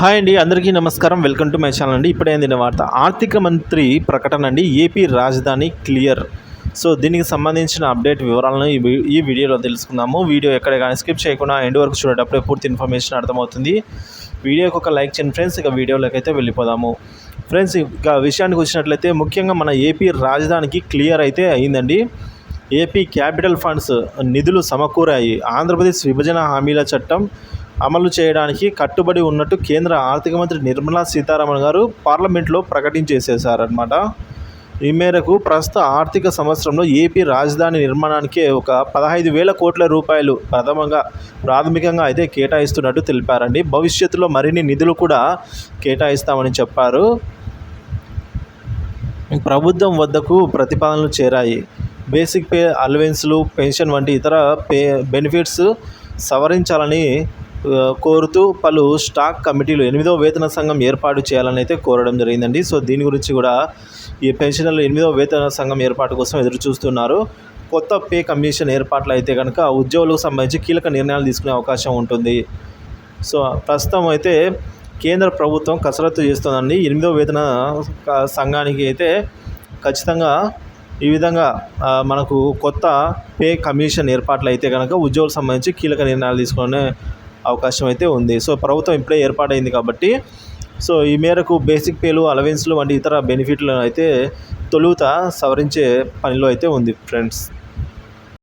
Hi అండి అందరికీ నమస్కారం. వెల్కమ్ టు మై ఛానల్ అండి. ఇప్పుడే అందిన వార్త ఆర్థిక మంత్రి ప్రకటన అండి ఏపీ రాజధాని క్లియర్. సో దీనికి సంబంధించిన అప్డేట్ వివరాలను ఈ ఈ వీడియోలో తెలుసుకుందాము. వీడియో ఎక్కడ కానీ స్కిప్ చేయకుండా ఎండ్ వరకు చూడేటప్పుడే పూర్తి ఇన్ఫర్మేషన్ అర్థమవుతుంది. వీడియోకి ఒక లైక్ చేయండి ఫ్రెండ్స్. ఇక వీడియోలోకి అయితే వెళ్ళిపోదాము. ఫ్రెండ్స్ ఇక విషయానికి వచ్చినట్లయితే ముఖ్యంగా మన ఏపీ రాజధానికి క్లియర్ అయితే అయిందండి. ఏపీ క్యాపిటల్ ఫండ్స్ నిధులు సమకూరాయి. ఆంధ్రప్రదేశ్ విభజన హామీల చట్టం అమలు చేయడానికి కట్టుబడి ఉన్నట్టు కేంద్ర ఆర్థిక మంత్రి నిర్మలా సీతారామన్ గారు పార్లమెంట్లో ప్రకటించేసేసారనమాట ఈ మేరకు ప్రస్తుత ఆర్థిక సంవత్సరంలో ఏపీ రాజధాని నిర్మాణానికి ఒక పదహైదు వేల కోట్ల రూపాయలు ప్రథమంగా ప్రాథమికంగా అయితే కేటాయిస్తున్నట్టు తెలిపారండి. భవిష్యత్తులో మరిన్ని నిధులు కూడా కేటాయిస్తామని చెప్పారు. ప్రభుత్వం వద్దకు ప్రతిపాదనలు చేరాయి. బేసిక్ పే అలవెన్స్లు పెన్షన్ వంటి ఇతర పే బెనిఫిట్స్ సవరించాలని కోరుతూ పలు స్టాక్ కమిటీలు ఎనిమిదవ వేతన సంఘం ఏర్పాటు చేయాలని అయితే కోరడం జరిగిందండి. సో దీని గురించి కూడా ఈ పెన్షనర్లు ఎనిమిదవ వేతన సంఘం ఏర్పాటు కోసం ఎదురు చూస్తున్నారు. కొత్త పే కమిషన్ ఏర్పాట్లు అయితే కనుక ఉద్యోగులకు సంబంధించి కీలక నిర్ణయాలు తీసుకునే అవకాశం ఉంటుంది. సో ప్రస్తుతం అయితే కేంద్ర ప్రభుత్వం కసరత్తు చేస్తుందండి. ఎనిమిదో వేతన సంఘానికి అయితే ఖచ్చితంగా ఈ విధంగా మనకు కొత్త పే కమిషన్ ఏర్పాట్లు అయితే కనుక ఉద్యోగులకు సంబంధించి కీలక నిర్ణయాలు తీసుకునే అవకాశం అయితే ఉంది. సో ప్రభుత్వం ఇప్పుడే ఏర్పాటైంది కాబట్టి సో ఈ మేరకు బేసిక్ పేలు అలవెన్స్లు వంటి ఇతర బెనిఫిట్లను అయితే తొలుత సవరించే పనిలో అయితే ఉంది ఫ్రెండ్స్.